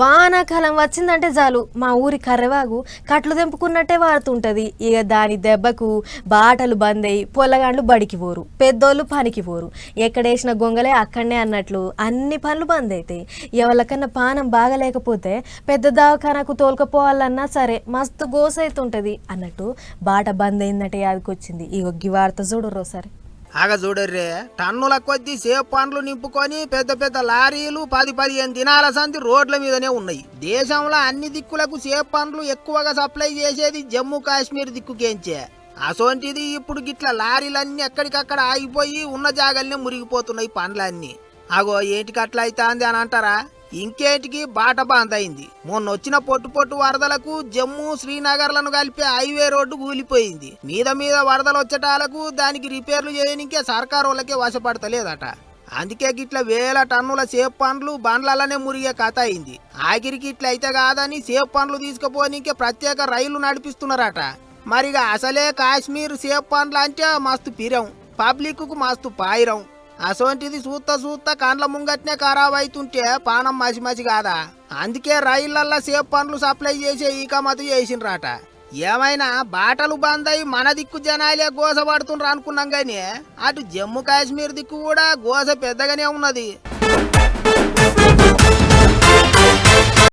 వానాకాలం వచ్చిందంటే చాలు. మా ఊరి కర్రవాగు కట్లు తెంపుకున్నట్టే వాడుతుంటది ఇక దాని దెబ్బకు బాటలు బంద్ అయ్యి పొల్లగాండ్లు బడికి పోరు. పెద్దోళ్ళు పనికి పోరు. ఎక్కడేసిన గొంగలే అక్కడనే అన్నట్లు అన్ని పనులు బంద్ అవుతాయి ఎవరికన్నా పానం బాగలేకపోతే పెద్ద దవాఖానకు తోలుకపోవాలన్నా సరే మస్తు గోసైతుంటుంది అన్నట్టు బాట బంద్ అయిందంటే యాదకొచ్చింది. ఈ ఒగ్గి వార్త చూడరు సరే ఆగ చూడర్రే టన్నుల కొద్దీ సేపు పండ్లు నింపుకొని పెద్ద పెద్ద లారీలు పది పదిహేను దినాల సంది రోడ్ల మీదనే ఉన్నాయి. దేశంలో అన్ని దిక్కులకు సేపు పండ్లు ఎక్కువగా సప్లై చేసేది జమ్మూ కాశ్మీర్ దిక్కుకేంచే. అసోంటిది ఇప్పుడు గిట్ల లారీలన్నీ ఎక్కడికక్కడ ఆగిపోయి ఉన్న జాగల్నే మురిగిపోతున్నాయి పండ్లన్నీ. అగో ఏంటికి అట్లా అని అంటారా? ఇంకేంటికి బాట బాంద్ అయింది మొన్న వచ్చిన పొట్టు పొట్టు వరదలకు జమ్మూ శ్రీనగర్లను కలిపే హైవే రోడ్డు కూలిపోయింది. మీద మీద వరదలు వచ్చేటాలకు దానికి రిపేర్లు చేయనికే సర్కారు వాళ్ళకే వశపడతలేదట. అందుకే గిట్ల వేల టన్నుల సేఫ్ పండ్లు బండ్లలోనే మురిగే కథ అయింది ఆఖరికి ఇట్లా అయితే కాదని సేఫ్ పండ్లు తీసుకుపోనికే ప్రత్యేక రైళ్ళు నడిపిస్తున్నారట. మరిగా అసలే కాశ్మీర్ సేఫ్ పండ్లు అంటే మస్తు పిరం. పబ్లిక్కు మస్తు పాయిరం. అసోంటిది చూస్తా చూస్తా కండ్ల ముంగట్నే ఖరాబ్ అవుతుంటే పానం మసి మసి కాదా అందుకే రైళ్ళల్లో సేఫ్ పనులు సప్లై చేసే ఈకమతు చేసినరాట ఏమైనా బాటలు బంద్ అయి మన దిక్కు జనాలే గోస పడుతుండ్రు అనుకున్నాం కానీ అటు జమ్మూ కాశ్మీర్ దిక్కు కూడా గోస పెద్దగానే ఉన్నది.